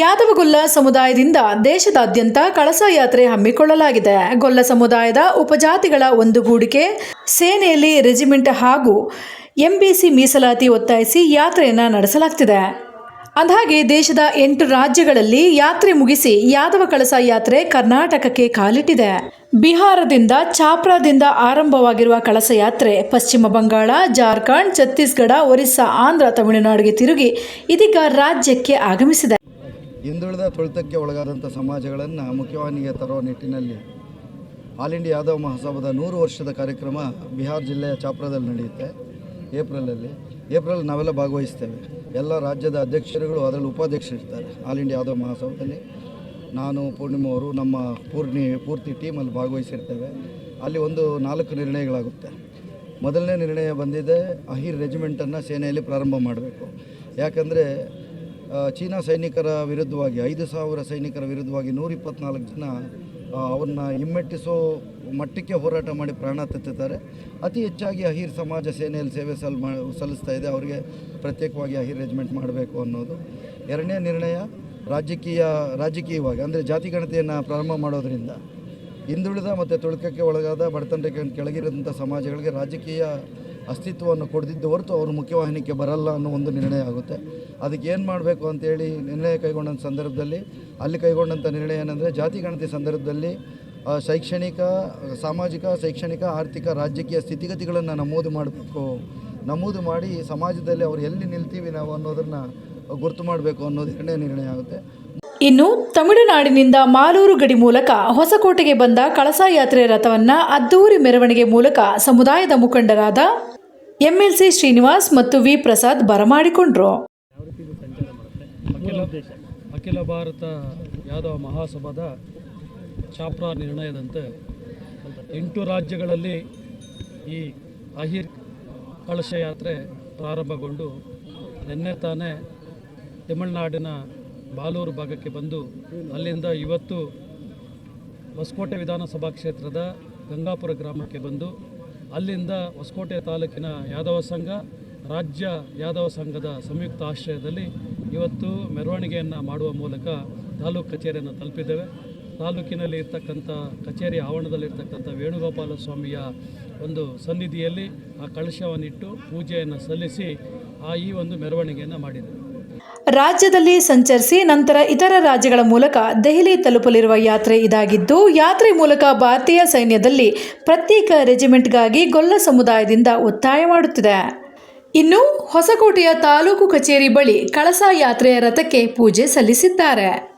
ಯಾದವಗೊಲ್ಲ ಸಮುದಾಯದಿಂದ ದೇಶದಾದ್ಯಂತ ಕಳಸ ಯಾತ್ರೆ ಹಮ್ಮಿಕೊಳ್ಳಲಾಗಿದೆ. ಗೊಲ್ಲ ಸಮುದಾಯದ ಉಪಜಾತಿಗಳ ಒಂದುಗೂಡಿಕೆ ಸೇನೆಯಲ್ಲಿ ರೆಜಿಮೆಂಟ್ ಹಾಗೂ ಎಂಬಿಸಿ ಮೀಸಲಾತಿ ಒತ್ತಾಯಿಸಿ ಯಾತ್ರೆಯನ್ನು ನಡೆಸಲಾಗ್ತಿದೆ. ಅಂದಹಾಗೆ, ದೇಶದ ಎಂಟು ರಾಜ್ಯಗಳಲ್ಲಿ ಯಾತ್ರೆ ಮುಗಿಸಿ ಯಾದವ ಕಳಸ ಯಾತ್ರೆ ಕರ್ನಾಟಕಕ್ಕೆ ಕಾಲಿಟ್ಟಿದೆ. ಬಿಹಾರದಿಂದ ಚಾಪ್ರಾದಿಂದ ಆರಂಭವಾಗಿರುವ ಕಳಸ ಯಾತ್ರೆ ಪಶ್ಚಿಮ ಬಂಗಾಳ, ಜಾರ್ಖಂಡ್, ಛತ್ತೀಸ್ಗಢ, ಒರಿಸ್ಸಾ, ಆಂಧ್ರ, ತಮಿಳುನಾಡಿಗೆ ತಿರುಗಿ ಇದೀಗ ರಾಜ್ಯಕ್ಕೆ ಆಗಮಿಸಿದೆ. ಹಿಂದುಳಿದ ತುಳಿತಕ್ಕೆ ಒಳಗಾದಂಥ ಸಮಾಜಗಳನ್ನು ಮುಖ್ಯವಾಹಿನಿಗೆ ತರುವ ನಿಟ್ಟಿನಲ್ಲಿ ಆಲ್ ಇಂಡಿಯಾ ಯಾದವ ಮಹಾಸಭಾದ ನೂರು ವರ್ಷದ ಕಾರ್ಯಕ್ರಮ ಬಿಹಾರ್ ಜಿಲ್ಲೆಯ ಚಾಪ್ರಾದಲ್ಲಿ ನಡೆಯುತ್ತೆ. ಏಪ್ರಿಲಲ್ಲಿ. ಏಪ್ರಿಲ್ ನಾವೆಲ್ಲ ಭಾಗವಹಿಸ್ತೇವೆ. ಎಲ್ಲ ರಾಜ್ಯದ ಅಧ್ಯಕ್ಷರುಗಳು ಅದರಲ್ಲಿ ಉಪಾಧ್ಯಕ್ಷರು ಇರ್ತಾರೆ ಆಲ್ ಇಂಡಿಯಾ ಯಾದವ ಮಹಾಸಭಾದಲ್ಲಿ. ನಾನು, ಪೂರ್ಣಿಮಾ ಅವರು ನಮ್ಮ ಪೂರ್ಣಿ, ಪೂರ್ತಿ ಟೀಮಲ್ಲಿ ಭಾಗವಹಿಸಿರ್ತೇವೆ. ಅಲ್ಲಿ ಒಂದು ನಾಲ್ಕು ನಿರ್ಣಯಗಳಾಗುತ್ತೆ. ಮೊದಲನೇ ನಿರ್ಣಯ ಬಂದಿದೆ, ಅಹಿರ್ ರೆಜಿಮೆಂಟನ್ನು ಸೇನೆಯಲ್ಲಿ ಪ್ರಾರಂಭ ಮಾಡಬೇಕು. ಯಾಕಂದರೆ ಚೀನಾ ಸೈನಿಕರ ವಿರುದ್ಧವಾಗಿ, ಐದು ಸಾವಿರ ಸೈನಿಕರ ವಿರುದ್ಧವಾಗಿ ನೂರ ಇಪ್ಪತ್ನಾಲ್ಕು ಜನ ಅವ್ರನ್ನ ಹಿಮ್ಮೆಟ್ಟಿಸೋ ಮಟ್ಟಕ್ಕೆ ಹೋರಾಟ ಮಾಡಿ ಪ್ರಾಣ ತೆತ್ತಿದ್ದಾರೆ. ಅತಿ ಹೆಚ್ಚಾಗಿ ಅಹಿರ್ ಸಮಾಜ ಸೇನೆಯಲ್ಲಿ ಸೇವೆ ಸಲ್ ಸಲ್ಲಿಸ್ತಾ ಇದೆ. ಅವರಿಗೆ ಪ್ರತ್ಯೇಕವಾಗಿ ಅಹಿರ್ ರೆಜಿಮೆಂಟ್ ಮಾಡಬೇಕು ಅನ್ನೋದು ಎರಡನೇ ನಿರ್ಣಯ. ರಾಜಕೀಯ, ರಾಜಕೀಯವಾಗಿ, ಅಂದರೆ ಜಾತಿಗಣತಿಯನ್ನು ಪ್ರಾರಂಭ ಮಾಡೋದರಿಂದ ಹಿಂದುಳಿದ ಮತ್ತು ತುಳುಕಕ್ಕೆ ಒಳಗಾದ ಬಡತನಕ್ಕೆ ಕೆಳಗಿರೋಂಥ ಸಮಾಜಗಳಿಗೆ ರಾಜಕೀಯ ಅಸ್ತಿತ್ವವನ್ನು ಕೊಡದಿದ್ದು ಹೊರತು ಅವರು ಮುಖ್ಯವಾಹಿನಿಗೆ ಬರಲ್ಲ ಅನ್ನೋ ಒಂದು ನಿರ್ಣಯ ಆಗುತ್ತೆ. ಅದಕ್ಕೆ ಏನು ಮಾಡಬೇಕು ಅಂತೇಳಿ ನಿರ್ಣಯ ಕೈಗೊಂಡಂಥ ಸಂದರ್ಭದಲ್ಲಿ, ಅಲ್ಲಿ ಕೈಗೊಂಡಂಥ ನಿರ್ಣಯ ಏನಂದರೆ ಜಾತಿ ಗಣತಿ ಸಂದರ್ಭದಲ್ಲಿ ಶೈಕ್ಷಣಿಕ, ಸಾಮಾಜಿಕ, ಶೈಕ್ಷಣಿಕ, ಆರ್ಥಿಕ, ರಾಜಕೀಯ ಸ್ಥಿತಿಗತಿಗಳನ್ನು ನಮೂದು ಮಾಡಬೇಕು. ನಮೂದು ಮಾಡಿ ಸಮಾಜದಲ್ಲಿ ಅವರು ಎಲ್ಲಿ ನಿಲ್ತೀವಿ ನಾವು ಅನ್ನೋದನ್ನು ಗುರುತು ಮಾಡಬೇಕು ಅನ್ನೋದು ಎರಡನೇ ನಿರ್ಣಯ ಆಗುತ್ತೆ. ಇನ್ನು ತಮಿಳುನಾಡಿನಿಂದ ಮಾಲೂರು ಗಡಿ ಮೂಲಕ ಹೊಸಕೋಟೆಗೆ ಬಂದ ಕಳಸ ಯಾತ್ರೆ ರಥವನ್ನು ಅದ್ದೂರಿ ಮೆರವಣಿಗೆ ಮೂಲಕ ಸಮುದಾಯದ ಮುಖಂಡರಾದ ಎಂಎಲ್ಸಿ ಶ್ರೀನಿವಾಸ್ ಮತ್ತು ವಿ ಪ್ರಸಾದ್ ಬರಮಾಡಿಕೊಂಡ್ರು. ಅಖಿಲ ಭಾರತ ಯಾದವ ಮಹಾಸಭಾದ ಚಾಪ್ರಾ ನಿರ್ಣಯದಂತೆ ಎಂಟು ರಾಜ್ಯಗಳಲ್ಲಿ ಈ ಅಹಿರ್ ಕಳಶ ಯಾತ್ರೆ ಪ್ರಾರಂಭಗೊಂಡು ನಿನ್ನೆ ತಾನೇ ತಮಿಳುನಾಡಿನ ಬಾಲೂರು ಭಾಗಕ್ಕೆ ಬಂದು ಅಲ್ಲಿಂದ ಇವತ್ತು ಹೊಸಕೋಟೆ ವಿಧಾನಸಭಾ ಕ್ಷೇತ್ರದ ಗಂಗಾಪುರ ಗ್ರಾಮಕ್ಕೆ ಬಂದು ಅಲ್ಲಿಂದ ಹೊಸಕೋಟೆ ತಾಲೂಕಿನ ಯಾದವ ಸಂಘ, ರಾಜ್ಯ ಯಾದವ ಸಂಘದ ಸಂಯುಕ್ತ ಆಶ್ರಯದಲ್ಲಿ ಇವತ್ತು ಮೆರವಣಿಗೆಯನ್ನು ಮಾಡುವ ಮೂಲಕ ತಾಲೂಕು ಕಚೇರಿಯನ್ನು ತಲುಪಿದ್ದೇವೆ. ತಾಲೂಕಿನಲ್ಲಿ ಇರ್ತಕ್ಕಂಥ ಕಚೇರಿ ಆವರಣದಲ್ಲಿರ್ತಕ್ಕಂಥ ವೇಣುಗೋಪಾಲ ಸ್ವಾಮಿಯ ಒಂದು ಸನ್ನಿಧಿಯಲ್ಲಿ ಆ ಕಳಶವನ್ನಿಟ್ಟು ಪೂಜೆಯನ್ನು ಸಲ್ಲಿಸಿ ಆ ಈ ಒಂದು ಮೆರವಣಿಗೆಯನ್ನು ಮಾಡಿದ್ದೇವೆ ರಾಜ್ಯದಲ್ಲಿ ಸಂಚರಿಸಿ ನಂತರ ಇತರ ರಾಜ್ಯಗಳ ಮೂಲಕ ದೆಹಲಿ ತಲುಪಲಿರುವ ಯಾತ್ರೆ ಇದಾಗಿದ್ದು, ಯಾತ್ರೆ ಮೂಲಕ ಭಾರತೀಯ ಸೈನ್ಯದಲ್ಲಿ ಪ್ರತ್ಯೇಕ ರೆಜಿಮೆಂಟ್ಗಾಗಿ ಗೊಲ್ಲ ಸಮುದಾಯದಿಂದ ಒತ್ತಾಯ ಮಾಡುತ್ತಿದೆ. ಇನ್ನು ಹೊಸಕೋಟೆಯ ತಾಲೂಕು ಕಚೇರಿ ಬಳಿ ಕಳಸಾ ಯಾತ್ರೆಯ ರಥಕ್ಕೆ ಪೂಜೆ ಸಲ್ಲಿಸಿದ್ದಾರೆ.